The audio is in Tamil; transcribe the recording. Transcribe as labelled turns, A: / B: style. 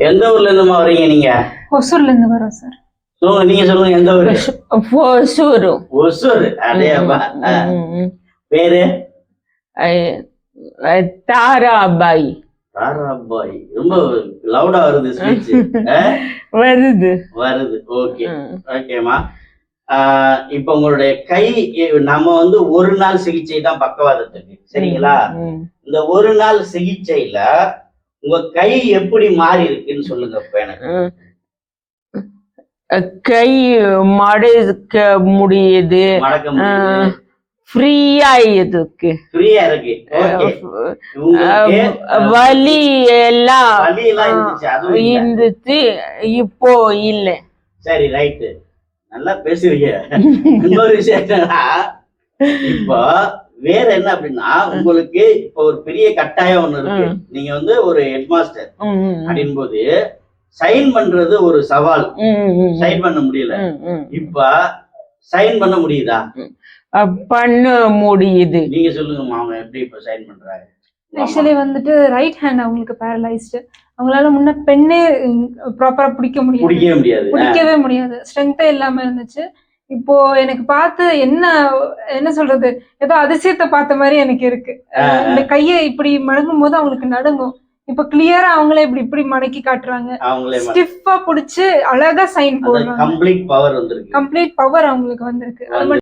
A: எந்த ஊர்ல இருந்துமா வர்றீங்க நீங்க?
B: ஒசூர்ல இருந்து வரோம் சார்.
A: சொல்லுங்க நீங்க சொல்லுங்க எந்த ஊரு?
C: ஒசூரு.
A: ஒசூர். அதேப்பா. பேரு?
C: தாராபாய்.
A: தாராபாய். ரொம்ப லவுடா வருது ஸ்பீச்
C: வருது.
A: வருது. ஓகே
C: ம்.
A: ஓகேம்மா ஆஹ் இப்ப உங்களுடைய கை நம்ம வந்து ஒரு நாள் சிகிச்சை தான் பக்கவாதத்துக்கு. சரிங்களா. இந்த ஒரு நாள் சிகிச்சையில உங்க கை எப்படி மாறி இருக்குன்னு சொல்லுங்க இப்ப எனக்கு.
C: கை மடக்க முடியுது. ஃப்ரீயா இருக்கு.
A: ஃப்ரீயா இருக்கு.
C: வலி எல்லாம்
A: இருந்துச்சு
C: இப்போ இல்ல.
A: சரி ரைட்டு நல்லா பேசுறீங்க. இன்னொரு விஷயம் இப்போ வேற என்ன அப்படின்னா உங்களுக்கு இப்போ ஒரு பெரிய கட்டாயம் ஒண்ணு இருக்கு. நீங்க வந்து ஒரு ஹெட் மாஸ்டர்
C: ம்,
A: அப்படின் போது சைன் பண்றது ஒரு சவால். சைன் பண்ண முடியல. இப்ப சைன் பண்ண முடியுதா?
C: பண்ண முடியுது.
A: நீங்க சொல்லுங்கம்மா அவங்க எப்படி இப்ப சைன் பண்றாங்க?
B: ஆக்சுவலி வந்துட்டு ரைட் ஹேண்ட் அவங்களுக்கு பேரலைஸ்டு அவங்களால முன்ன பெண்ணே ப்ராப்பரா பிடிக்க முடியாது.
A: பிடிக்கவே முடியாது.
B: ஸ்ட்ரென்த்தே இல்லாம இருந்துச்சு. இப்போ எனக்கு பார்த்து என்ன என்ன சொல்றது? ஏதோ அதிசயத்தை பார்த்த மாதிரி எனக்கு இருக்கு. இந்த கையை இப்படி மடங்கும் போது அவங்களுக்கு நடுங்கும். இப்ப கிளியரா அவங்களே இப்படி இப்படி மடக்கி காட்டுறாங்க.
A: அவங்களே
B: ஸ்டிஃபா புடிச்சு அழகா சைன் போடுறாங்க.
A: கம்ப்ளீட் பவர் வந்திருக்கு.
B: கம்ப்ளீட் பவர் அவங்களுக்கு வந்திருக்கு.